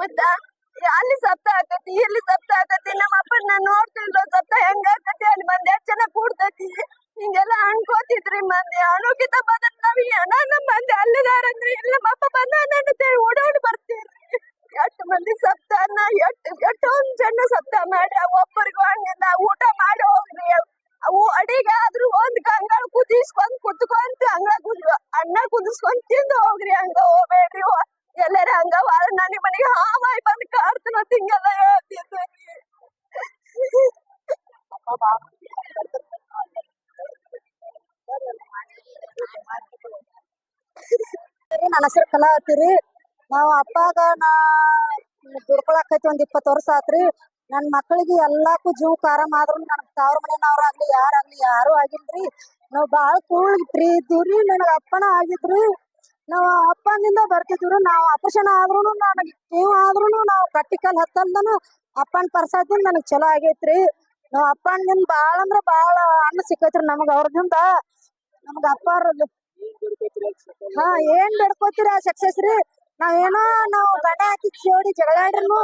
ಮತ್ತ ಅಲ್ಲಿ ಸಪ್ತ ಆಕತಿ, ಇಲ್ಲಿ ಸಪ್ತ ಆಕತಿ, ನಮ್ಮ ಅಪ್ಪನ ನಾನು ನೋಡ್ತಿಲ್ರೋ ಸಪ್ತ ಹೆಂಗ ಅಲ್ಲಿ ಮಂದಿ ಎಷ್ಟು ಜನ ಕೂಡ್ತೈತಿ. ಹಿಂಗೆಲ್ಲ ಅನ್ಕೋತಿದ್ರಿ ಮಂದಿ. ಅಣುಕಿತ ಬದಲ್ ನಾವ್ ಏನ ನಮ್ಮ ಮಂದಿ ಅಲ್ಲದಾರಂದ್ರಿ ಇಲ್ಲಿ ನಮ್ಮ ಅಪ್ಪ ಬಂದಾನ ಅಂತೇಳಿ ಓಡಾಡಿ ಬರ್ತೀರಿ. ಎಷ್ಟ್ ಮಂದಿ ಸಪ್ತಾನ, ಎಷ್ಟ್, ಎಷ್ಟೊಂದ್ ಜನ ಸಪ್ತ ಮಾಡಿ ಒಬ್ಬರಿಗೂ ಹಂಗಿಲ್ಲ ಊಟ ಮಾಡಿ ಹೋಗ್ರಿ. ಅವು ಅಡಿಗೆ ಆದ್ರೂ ಒಂದ್ ಅಂಗಳ ಕುದಿಸ್ಕೊಂಡ್ ಕುತ್ಕೊಂತ ಅಂಗಳ ಕುದ್ ಅನ್ನ ಕುದಿಸ್ಕೊಂಡ್ ತಿಂದು ಹೋಗ್ರಿ ಹಂಗ ಹೋ- ಎಲ್ಲರ ಹಂಗ ವಾರ ನನ್ನ ಮನೆಗೆ ಹಾವಾಯ್ ಬಂದ್ ಕಾಡ್ತಾನ ಹಿಂಗೆಲ್ಲ ಹೇಳ್ತಿದ್ರಿ ನನ್ನ ಹೆಸರು ಕಲಾವತಿರಿ ನಾವು ಅಪ್ಪಾಗ ನಾ ದುಡ್ಕೊಳಕೈತಿ ಒಂದ್ ಇಪ್ಪತ್ತು ವರ್ಷ ಆತ್ರಿ. ನನ್ ಮಕ್ಕಳಿಗೆ ಎಲ್ಲಾಕು ಜೀವ ಆರಾಮ ಆದ್ರು ನನ್ ತವ್ರ ಮನೆಯವ್ರಾಗ್ಲಿ ಯಾರಾಗ್ಲಿ ಯಾರು ಆಗಿಲ್ರಿ. ನಾವ್ ಬಾಳ ಕೂಳ್ ಪ್ರೀ ಇದ್ದೀವ್ರಿ ನನಗ ಅಪ್ಪನ ಆಗಿದ್ರಿ. ನಾವ್ ಅಪ್ಪನಿಂದ ಬರ್ತಿದ್ವಿ ನಾವ್ ಆಪರೇಷನ್ ಆದ್ರೂನು ನನಗ್ ಜೀವ ಆದ್ರೂನು ನಾವ್ ಕಟ್ಟಿಕಲ್ ಹತ್ತಲ್ದನು ಅಪ್ಪನ್ ಪರ್ಸಾದಿಂದ ನನಗ್ ಚಲೋ ಆಗೈತ್ರಿ. ನಾವ್ ಅಪ್ಪನಿಂದ ಬಾಳ ಅಂದ್ರ ಬಾಳ ಅನ್ನ ಸಿಕ್ಕೈತ್ರಿ ನಮಗ ಅವ್ರದಿಂದ ನಮಗ ಅಪ್ಪಾರ ಹಾ, ಏನ್ ಬೇಡ್ಕೋತೀರ ಸಕ್ಸಸ್ ರೀ? ನಾವೇನೋ ನಾವು ಗಂಡ ಹಾಕಿ ಜೋಡಿ ಜಗಳಾಡ್ರಿನು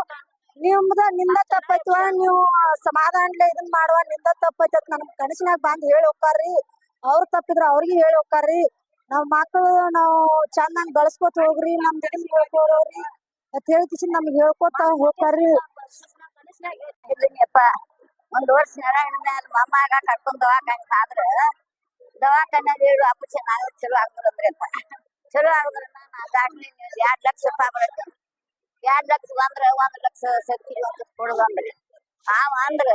ನಿಮ್ದ, ನಿಂದ ತಪ್ಪೈತ್ವ ನೀವು ಸಮಾಧಾನ ಇದನ್ ಮಾಡುವ, ನಿಂದ ತಪ್ಪೈತ ನಮ್ ಕನಸಿನಾಗ ಬಂದ್ ಹೇಳಿ ಹೋಗ್ತಾರ್ರಿ ಅವ್ರ ತಪ್ಪಿದ್ರ ಅವ್ರಿಗೆ ಹೇಳಿ ಹೋಗ್ತಾರ್ರಿ ನಾವ್ ಮಕ್ಳು ನಾವು ಚಂದಂಗ್ ಬಳಸ್ಕೊತ ಹೋಗ್ರಿ, ನಮ್ ದಿನ ಹೇಳ್ಕೊಡ್ರಿ ಅಂತ ಹೇಳ್ತಿಸಿ ನಮ್ಗೆ ಹೇಳ್ಕೊತ ಹೋಗ್ತಾರ್ರಿ ಒಂದ್ ವರ್ಷ ನೆರಳಿನ ಅಲ್ಲಿ ಮಾಮಾಗ ಕರ್ಕೊಂಡ್ ದವಾಖಾನೆ ಆದ್ರ ದವಾಖಾನೆ ಹೇಳು, ಆಪರೇಷನ್ ಆದ್ರೆ ಚಲೋ ಆಗುದ್ರಂದ್ರೆ ಅಂತ. ಚಲೋ ಆಗುದ್ರ ನಾನು ದಾಖಲೆ ಎರಡ್ ಲಕ್ಷ ರೂಪಾಯಿ ಬರುತ್ತೆ ಎರಡ್ ಲಕ್ಷ ಬಂದ್ರ ಒಂದ್ ಲಕ್ಷ ಶಕ್ತಿ ಒಂದು ಕೊಡುದಂದ್ರಿ ಅವ ಅಂದ್ರೆ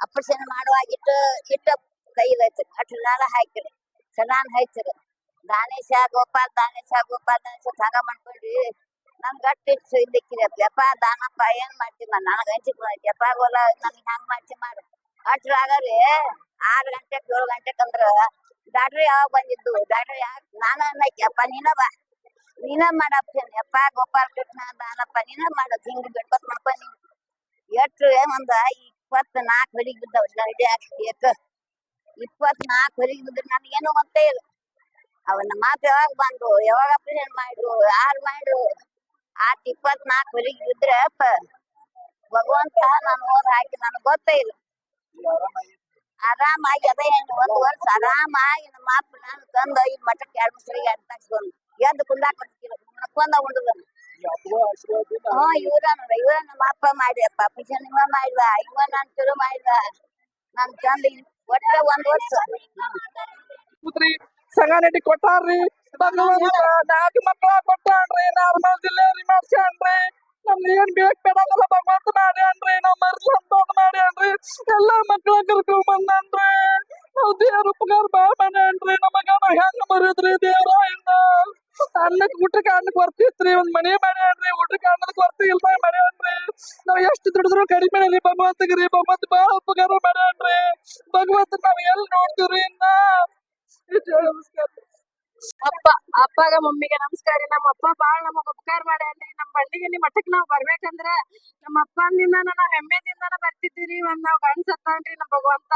ಆಪರೇಷನ್ ಮಾಡುವಾಗ ಇಟ್ಟು ಇಟ್ಟ ಕೈದೈತಿ ಅಟ್ ನಾಳ ಹಾಕಿರಿ, ಚೆನ್ನಾಗಿ ಹಾಯ್ತಿರಿ. ದಾನೇಶ ಗೋಪಾಲ್ ದಾನೇಶ ಗೋಪಾಲ್, ದಾನೇಶ ಸಂಘ ಮಾಡ್ಕೊಂಡ್ರಿ. ನನ್ ಗಟ್ಟಿ ಇದ್ದಕ್ಕಿರಿ ಅಪ್ಪ. ದಾನಪ್ಪ, ಏನ್ ಮಾಡ್ತೀವ ನನಗ ಹಂಚಿಕ್ ಯಪ್ಪ ಗೋಲ ನನ್ಗೆ ಹಂಗ್ ಮಾಡ್ತಿ ಮಾಡು. ಅಷ್ಟ್ರಾಗರಿ ಆರ್ ಗಂಟೆಕ್ ಏಳು ಗಂಟೆಕ್ ಅಂದ್ರ ಡಾಕ್ಟ್ರ್ ಯಾವಾಗ ಬಂದಿದ್ದು? ಡಾಕ್ಟ್ರ್ ಯಾಕ? ನಾನ ಅನ್ನಕ್ಯಪ್ಪ ನೀನ ಬಾ. ನೀನ ಮಾಡ ಅಪ್ಪ ಗೋಪಾಲ್ ಕೃಷ್ಣ, ದಾನಪ್ಪ, ನೀನ ಮಾಡೋದ್ ಹಿಂಗ್ ಬಿಡ್ಕೊತ್ ನೀನ್. ಎಷ್ಟ್ ಒಂದ ಇಪ್ಪತ್ ನಾಲ್ಕು ಹೊಲಿಗೆ ಬಿದ್ದಾವ್. ನನಗೆ ಏಕ ಇಪ್ಪತ್ ನಾಲ್ಕು ಹೊಲಿಗೆ ಬಿದ್ರೆ ನನಗೇನು ಗೊತ್ತೇ ಇಲ್ಲ. ಅವನ ಮಾತು ಯಾವಾಗ ಬಂದು ಯಾವಾಗ ಆಪರೇಷನ್ ಮಾಡ್ರು ಯಾರು ಆತ್ ಇಪ್ಪತ್ನಾಲ್ಕು ಬಿದ್ರೆ ಅಪ್ಪ ಭಗವಂತ ನನ್ ಓದ್ ಹಾಕಿ ನನಗ್ ಗೊತ್ತೇ ಇಲ್ಲ. ಆರಾಮಾಗಿ ಅದ ಹೆಣ್ಣು ಒಂದ್ ವರ್ಷ ಆರಾಮಾಗಿ ನಮ್ಮ ಅಪ್ಪ ನಾನು ತಂದು ಈ ಮಠಕ್ಕೆ ಎರಡು ಮುಸ್ರಿಗೆ ಎರಡು ತಗ್ಸ್ಕೊಂಡು ಎದ್ದು ಕುಂದಾಕ್ ನಕ್ಕೊಂದ ಉಂಡುದನು ಹ್ಮ್ ಇವ್ರ ಇವ್ರ ನಮ್ಮ ಅಪ್ಪ ಮಾಡಿದಪ್ಪ ಆಪರೇಷನ್ ಇವ ಮಾಡಿದ. ಇವ ನನ್ ಚಲೋ ಮಾಡಿದ. ನನ್ ತಂದ ಒಟ್ಟ ಒಂದ್ ವರ್ಷ. ಸಂಗಾನೆಟ್ಟಿ ಕೊಟ್ಟಾರ್ರಿ. ನಾಲ್ಕು ನಾವ್ ಉಪಕಾರ ಬಾಳ್ ಮಾಡ್ಯಾನ್ರಿ. ನಮಗ ನಾವ್ ಹೆಂಗ್ ಮರಿದ್ರಿ ದೇವ್ರ? ಇಂದ ಅನ್ನಕ್ ಊಟಕ್ಕೆ ಅನ್ನಕ್ ಬರ್ತಿತ್ರಿ. ಒಂದ್ ಮನೆ ಮಾಡ್ಯಾನ್ರಿ. ಊಟಕ್ಕೆ ಅನ್ನದ ಕೊರತೆ ಮನೆ ಮಾಡ್ಯಾನ್ರಿ. ನಾವ್ ಎಷ್ಟ್ ದುಡಿದ್ರು ಕಡಿಮೆ ರೀ ಭಗವಂತಗ್ರಿ ಭಗವಂತ ಬಾಳ ಉಪಕಾರ ಮಾಡ್ಯಾನ್ರಿ. ಭಗವಂತ ನಾವ್ ಎಲ್ ನೋಡ್ತೀವ್ರಿ ಇನ್ನ? ನಮಸ್ಕಾರ. ಅಪ್ಪ, ಅಪ್ಪಗ ಮಮ್ಮಿಗೆ ನಮಸ್ಕಾರ. ನಮ್ಮ ಅಪ್ಪ ಬಾಳ ನಮಗ ಉಪಕಾರ ಮಾಡ್ಯಾನ್ರಿ. ನಮ್ ಬಂಡಿಗೆ ನಿಮ್ ಮಠಕ್ ನಾವ್ ಬರ್ಬೇಕಂದ್ರ ನಮ್ಮ ಅಪ್ಪನಿಂದ ನಾವ್ ಹೆಮ್ಮೆದಿಂದ ಬರ್ತಿದ್ದೀರಿ. ಒಂದ್ ನಾವ್ ಗಂಡ್ ನಮ್ ಭಗವಂತ.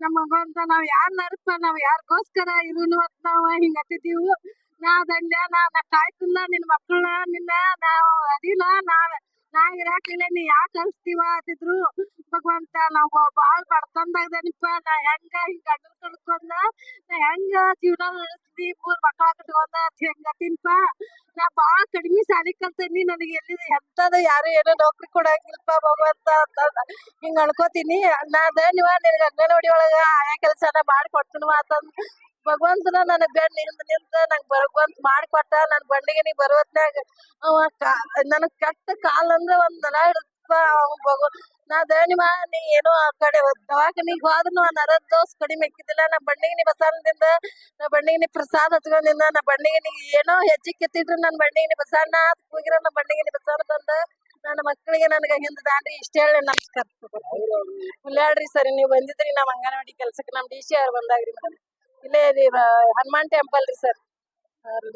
ನಮ್ ಅಂತ ನಾವ್ ಯಾರ್ ನರ್ಪ ನಾವ್ ಯಾರಿಗೋಸ್ಕರ ಇರುನು ಅಂತ ನಾವ್ ಹಿಂಗ್ ಹತ್ತಿದೀವು. ನಾ ದಂಡ ನಾ ಕಾಯ್ತಿಲ್ಲ ನಿನ್ ಮಕ್ಕಳನ್ನ ನಿನ್ನ ನಾವ್ ಅದಿಲ್ಲ ನಾ ನಾ ಇರಾಕಿಲ್ಲ ನೀ ಯಾಕೆ ಕಲ್ಸ್ತೀವ ಅಂತಿದ್ರು ಭಗವಂತ ನಾವ್ ಬಾಳ್ ಬಡತನದಾಗದನಿಪ್ಪ. ನಾ ಹೆಂಗ ಹಿಂಗ ಗಂಡನ್ ಕಳ್ಕೊಂಡ? ನಾ ಹೆಂಗ ಜೀವನ ನಡೆಸ್ತಿ ಮೂರ್ ಮಕ್ಳ ಕಟ್ಕೊಂಡ ಅಂತ ತಿನ್ಪ ನಾ ಬಾಳ ಕಡಿಮಿ ಸಾಲಿ ಕಲ್ತೇನಿ. ನನಗೆ ಎಲ್ಲಿ ಎಂತದ ಯಾರು ಏನೋ ನೌಕರಿ ಕೊಡಂಗಿಲ್ಪ ಭಗವಂತ ಅಂತ ಹಿಂಗ ಅನ್ಕೋತೀನಿ. ನಾ ನೀವ ನಿನಗ ಅಂಗನವಾಡಿ ಒಳಗ ಆಯಾ ಕೆಲಸನ ಮಾಡಿ ಕೊಡ್ತೀನಿ ಅಂತಂದ್ ಭಗವಂತನ ನನ್ ಬೆನ್ ನಿಂತ ನಿಂತ ನಂಗ್ ಭಗವಂತ ಮಾಡ್ಕೊಟ್ಟ. ನನ್ ಬಂಡಿಗೆ ನೀ ಬರೋತ್ನಾಗ ಅವ ಕಾ- ನನಗ್ ಕೆಟ್ಟ ಕಾಲ್ ಅಂದ್ರ ಒಂದ್ ನರ ಭಗವ ನಾ ದೇಣಿವ ನೀ ಏನೋ ಆ ಕಡೆ ದವಾಖಾನಿಗ್ ಹೋದ್ರು ಆ ನರದ ದೋಸ್ ಕಡಿಮೆ ಆಕ್ಕಿದ್ದಿಲ್ಲ ನಾ ಬಂಡಿಗೆ ನೀ ನಾ ಬಂಡಿಗೆ ನೀ ಪ್ರಸಾದ ಹಚ್ಕೊಂಡಿಂದ ನಾ ಬಂಡಿಗೆ ನೀ ಏನೋ ಹೆಜ್ಜೆ ಕೆತ್ತಿದ್ರು ನನ್ ಬಂಡಿಗೆ ನೀ ಬಸವಣ್ಣ. ಹೋಗಿರ ನಾ ಬಂಡಿಗೆ ನೀ ಬಸವಣ್ಣ ಬಂದ, ನನ್ನ ಮಕ್ಕಳಿಗೆ ನನಗೆ ಹಿಂದೆ ದಾಂಡ್ರಿ ಇಷ್ಟ ಹೇಳಿ ನಮಸ್ಕಾರ ಹೇಳ್ರಿ ಸರಿ, ನೀವು ಬಂದಿದ್ರಿ ನಮ್ಮ ಅಂಗನವಾಡಿ ಕೆಲ್ಸಕ್ಕೆ ನಮ್ ಡಿ ಸಿ ಅವ್ರು ಬಂದಾಗ್ರಿ ಮೇಡಮ್. ಇಲ್ಲೇ ಹನುಮಾನ್ ಟೆಂಪಲ್ ರೀ ಸರ್.